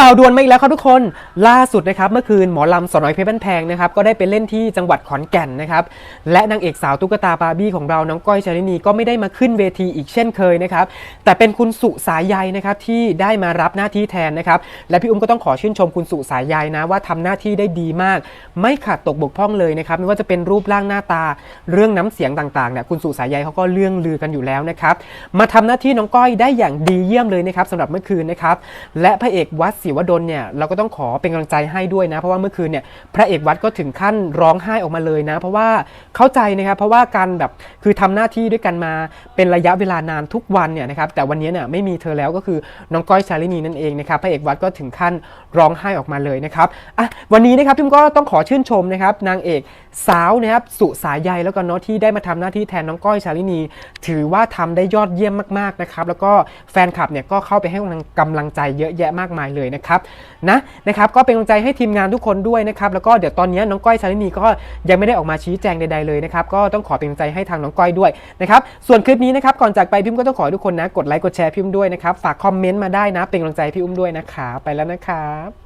ข่าวด่วนมาอีกแล้วครับทุกคนล่าสุดนะครับเมื่อคืนหมอลำสาวน้อยเพชรบ้านแพงนะครับก็ได้ไปเล่นที่จังหวัดขอนแก่นนะครับและนางเอกสาวตุ๊กตาบาร์บี้ของเราน้องก้อยชาลินีก็ไม่ได้มาขึ้นเวทีอีกเช่นเคยนะครับแต่เป็นคุณสุสายใยนะครับที่ได้มารับหน้าที่แทนนะครับและพี่อุ้มก็ต้องขอชื่นชมคุณสุสายใยนะว่าทำหน้าที่ได้ดีมาก ไม่ขาดตกบกพร่องเลยนะครับไม่ว่าจะเป็นรูปร่างหน้าตาเรื่องน้ำเสียงต่างๆเนี่ยคุณสุสายใยเขาก็เรื่องลือกันอยู่แล้วนะครับมาทำหน้าที่น้องก้อยได้อย่างดีเยี่ยมเลยนะครับสำหรับเมื่อคืนนะครับและพระเอกวัดศิวดลเนี่ยเราก็ต้องขอเป็นกำลังใจให้ด้วยนะ เพราะว่าเมื่อคืนเนี่ยพระเอกวัดก็ถึงขั้นร้องไห้ออกมาเลยนะ เพราะว่าเข้าใจนะครับเพราะว่าการแบบคือทำหน้าที่ด้วยกันมาเป็นระยะเวลานานทุกวันเนี่ยนะครับแต่วันนี้เนี่ยไม่มีเธอแล้วก็คือน้องก้อยชาลินีนั่นเองนะครับพระเอกวัดก็ถึงขั้นร้องไห้ออกมาเลยนะครับอะวันนี้นะครับพี่ก็ต้องขอชื่นชมนะครับนางเอกสาวนะครับสุสายใยแล้วก็เนาะที่ได้มาทำหน้าที่แทนน้องก้อยชาลินี ถือว่าทำได้ยอดเยี่ยมมากๆนะครับแล้วก็แฟนคลับเนี่ยก็เข้าไปให้กำลังใจเยอะแยะมากมายเลยนะครับนะนะครับก็เป็นกำลังใจให้ทีมงานทุกคนด้วยนะครับแล้วก็เดี๋ยวตอนนี้น้องก้อยชาลินีก็ยังไม่ได้ออกมาชี้แจงใดๆเลยนะครับก็ต้องขอเป็นกำลังใจให้ทางน้องก้อยด้วยนะครับส่วนคลิปนี้นะครับก่อนจากไปพิมพ์ก็ต้องขอให้ทุกคนนะกดไลค์กดแชร์พิมพ์ด้วยนะครับฝากคอมเมนต์มาได้นะเป็นกำลังใจพี่อุ้มด้วยนะครับไปแล้วนะครับ